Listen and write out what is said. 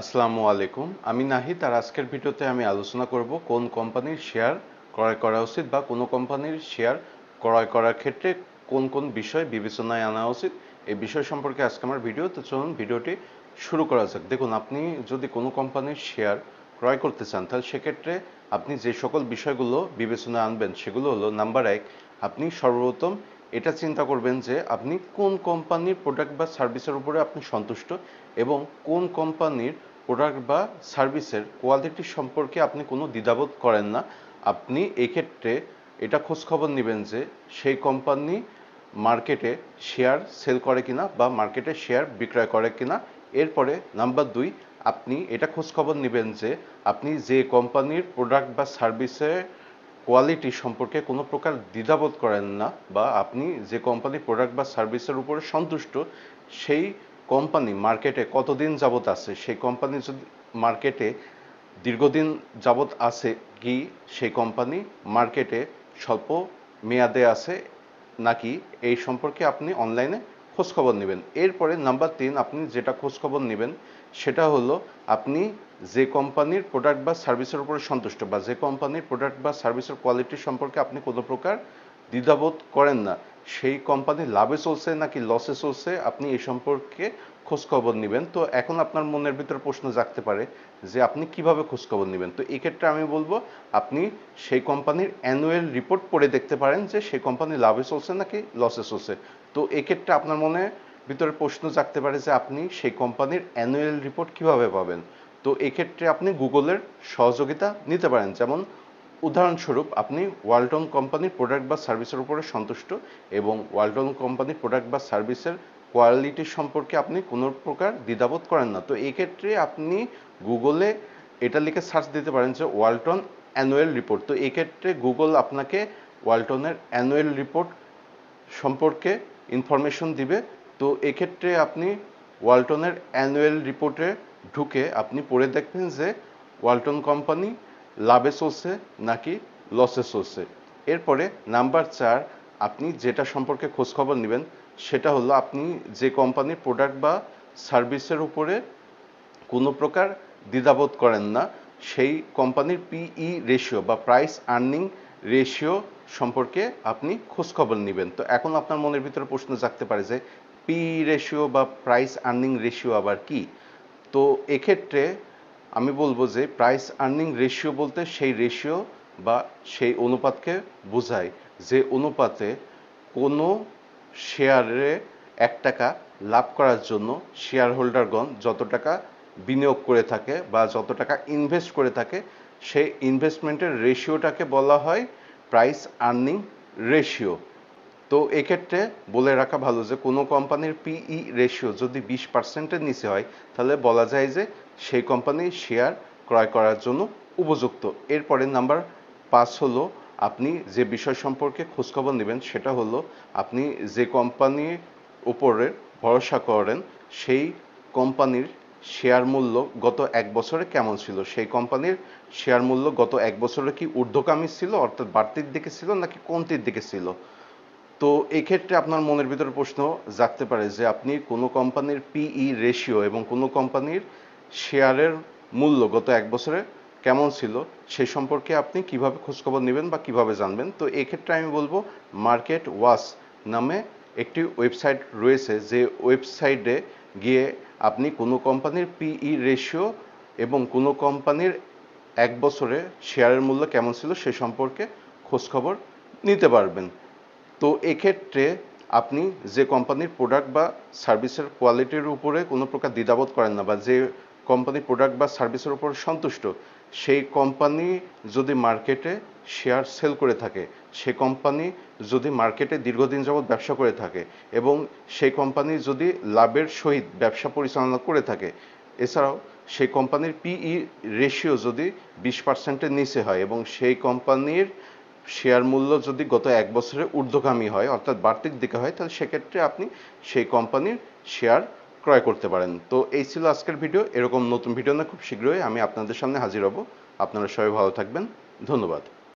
আসসালামু আলাইকুম। আমি নাহিদ আর আজকের ভিডিওতে আমি আলোচনা করব কোন কোম্পানির শেয়ার ক্রয় করা উচিত বা কোনো কোম্পানির শেয়ার ক্রয় করার ক্ষেত্রে কোন কোন বিষয় বিবেচনায় আনা উচিত। এই বিষয় সম্পর্কে আজকে আমার ভিডিও। তো চলুন ভিডিওটি শুরু করা যাক। দেখুন, আপনি যদি কোনো কোম্পানির শেয়ার ক্রয় করতে চান, তাহলে সেক্ষেত্রে আপনি যে সকল বিষয়গুলো বিবেচনায় আনবেন সেগুলো হলো, নাম্বার এক, আপনি সর্বপ্রথম এটা চিন্তা করবেন যে আপনি কোন কোম্পানির প্রোডাক্ট বা সার্ভিসের উপরে আপনি সন্তুষ্ট এবং কোন কোম্পানির প্রোডাক্ট বা সার্ভিসের কোয়ালিটি সম্পর্কে আপনি কোনো দ্বিধাবোধ করেন না। আপনি এক্ষেত্রে এটা খোঁজখবর নেবেন যে সেই কোম্পানি মার্কেটে শেয়ার সেল করে কিনা বা মার্কেটে শেয়ার বিক্রয় করে কিনা। এরপরে নাম্বার দুই, আপনি এটা খোঁজখবর নেবেন যে আপনি যে কোম্পানির প্রোডাক্ট বা সার্ভিসের কোয়ালিটি সম্পর্কে কোনো প্রকার দ্বিধাবোধ করেন না বা আপনি যে কোম্পানির প্রোডাক্ট বা সার্ভিসের উপরে সন্তুষ্ট, সেই কোম্পানি মার্কেটে কতদিন যাবৎ আছে, সেই কোম্পানি যদি মার্কেটে দীর্ঘদিন যাবৎ আছে কি সেই কোম্পানি মার্কেটে স্বল্প মেয়াদে আছে নাকি এই সম্পর্কে আপনি অনলাইনে খোঁজখবর নেবেন? এরপরে নাম্বার তিন, আপনি যেটা খোঁজখবর নেবেন সেটা হলো আপনি যে কোম্পানির প্রোডাক্ট বা সার্ভিসের উপরে সন্তুষ্ট বা যে কোম্পানির প্রোডাক্ট বা সার্ভিসের কোয়ালিটি সম্পর্কে আপনি কোনো প্রকার দ্বিধাবোধ করেন না, সেই কোম্পানি লাভে চলছে নাকি লসে চলছে, আপনি এই সম্পর্কে খোঁজখবর নেবেন। তো এখন আপনার মনের ভিতরে প্রশ্ন জাগতে পারে যে আপনি কীভাবে খোঁজখবর নেবেন? তো এক্ষেত্রে আমি বলব, আপনি সেই কোম্পানির অ্যানুয়াল রিপোর্ট পড়ে দেখতে পারেন যে সেই কোম্পানি লাভে চলছে নাকি লসে চলছে। তো এক্ষেত্রে আপনার মনে ভিতরে প্রশ্ন জাগতে পারে যে আপনি সেই কোম্পানির অ্যানুয়াল রিপোর্ট কীভাবে পাবেন? তো এক্ষেত্রে আপনি গুগলের সহযোগিতা নিতে পারেন। যেমন উদাহরণস্বরূপ, আপনি ওয়ালটন কোম্পানির প্রোডাক্ট বা সার্ভিসের উপরে সন্তুষ্ট এবং ওয়ালটন কোম্পানির প্রোডাক্ট বা সার্ভিসের কোয়ালিটি সম্পর্কে আপনি কোনো প্রকার দ্বিধাবোধ করেন না। তো এক্ষেত্রে আপনি গুগলে এটা লিখে সার্চ দিতে পারেন যে ওয়ালটন অ্যানুয়াল রিপোর্ট। তো এক্ষেত্রে গুগল আপনাকে ওয়ালটনের অ্যানুয়াল রিপোর্ট সম্পর্কে ইনফরমেশন দিবে। তো এক্ষেত্রে আপনি ওয়ালটনের অ্যানুয়াল রিপোর্টে ঢুকে আপনি পড়ে দেখবেন যে ওয়ালটন কোম্পানি, লাভে চলছে নাকি লসে চলছে। এরপরে নাম্বার চার, আপনি যেটা সম্পর্কে খোঁজখবর নেবেন, সেটা হলো আপনি যে কোম্পানির প্রোডাক্ট বা সার্ভিসের উপরে কোনো প্রকার দ্বিধাবোধ করেন না, সেই কোম্পানির পিই রেশিও বা প্রাইস আর্নিং রেশিও সম্পর্কে আপনি খোঁজখবর নেবেন। তো এখন আপনার মনের ভিতরে প্রশ্ন জাগতে পারে যে পিই রেশিও বা প্রাইস আর্নিং রেশিও আবার কি? তো এক্ষেত্রে আমি বলব যে প্রাইস আর্নিং রেশিও বলতে সেই রেশিও বা সেই অনুপাতকে বোঝায় যে অনুপাতে কোনো শেয়ারে এক টাকা লাভ করার জন্য শেয়ার হোল্ডারগণ যত টাকা বিনিয়োগ করে থাকে বা যত টাকা ইনভেস্ট করে থাকে, সেই ইনভেস্টমেন্টের রেশিওটাকে বলা হয় প্রাইস আর্নিং রেশিও তো এক্ষেত্রে বলে রাখা ভালো যে কোনো কোম্পানির পিই রেশিও যদি বিশ পার্সেন্টের নিচে হয়, তাহলে বলা যায় যে সেই কোম্পানির শেয়ার ক্রয় করার জন্য উপযুক্ত। এরপরে নাম্বার পাঁচ হলো, আপনি যে বিষয় সম্পর্কে খোঁজখবর নেবেন সেটা হলো, আপনি যে কোম্পানির উপরে ভরসা করেন, সেই কোম্পানির শেয়ার মূল্য গত এক বছরে কেমন ছিল? সেই কোম্পানির শেয়ার মূল্য গত এক বছরে কি ঊর্ধ্বগামী ছিল, অর্থাৎ বাড়তির দিকে ছিল নাকি কমতির দিকে ছিল? তো এই ক্ষেত্রে আপনার মনের ভিতরে প্রশ্ন জাগতে পারে যে আপনি কোনো কোম্পানির পিই রেশিও এবং কোনো কোম্পানির শেয়ারের মূল্য গত এক বছরে কেমন ছিল, সে সম্পর্কে আপনি কীভাবে খোঁজখবর নেবেন বা কীভাবে জানবেন? তো এক্ষেত্রে আমি বলব মার্কেট ওয়াচ নামে একটি ওয়েবসাইট রয়েছে যে ওয়েবসাইটে গিয়ে আপনি কোনো কোম্পানির পিই রেশিও এবং কোনো কোম্পানির এক বছরে শেয়ারের মূল্য কেমন ছিল সে সম্পর্কে খোঁজখবর নিতে পারবেন। তো এক্ষেত্রে আপনি যে কোম্পানির প্রোডাক্ট বা সার্ভিসের কোয়ালিটির উপরে কোনো প্রকার দ্বিধাবোধ করেন না বা যে কোম্পানির প্রোডাক্ট বা সার্ভিসের উপর সন্তুষ্ট, সেই কোম্পানি যদি মার্কেটে শেয়ার সেল করে থাকে, সে কোম্পানি যদি মার্কেটে দীর্ঘদিন যাবৎ ব্যবসা করে থাকে এবং সেই কোম্পানি যদি লাভের সহিত ব্যবসা পরিচালনা করে থাকে, এছাড়াও সেই কোম্পানির পিই রেশিও যদি বিশ পার্সেন্টের নিচে হয় এবং সেই কোম্পানির শেয়ার মূল্য যদি গত এক বছরে ঊর্ধ্বগামী হয়, অর্থাৎ বাড়তির দিকে হয়, তাহলে সেক্ষেত্রে আপনি সেই কোম্পানির শেয়ার ক্রয় করতে পারেন। তো এই ছিল আজকের ভিডিও। এরকম নতুন ভিডিও না খুব শীঘ্রই আমি আপনাদের সামনে হাজির হব। আপনারা সবাই ভালো থাকবেন। ধন্যবাদ।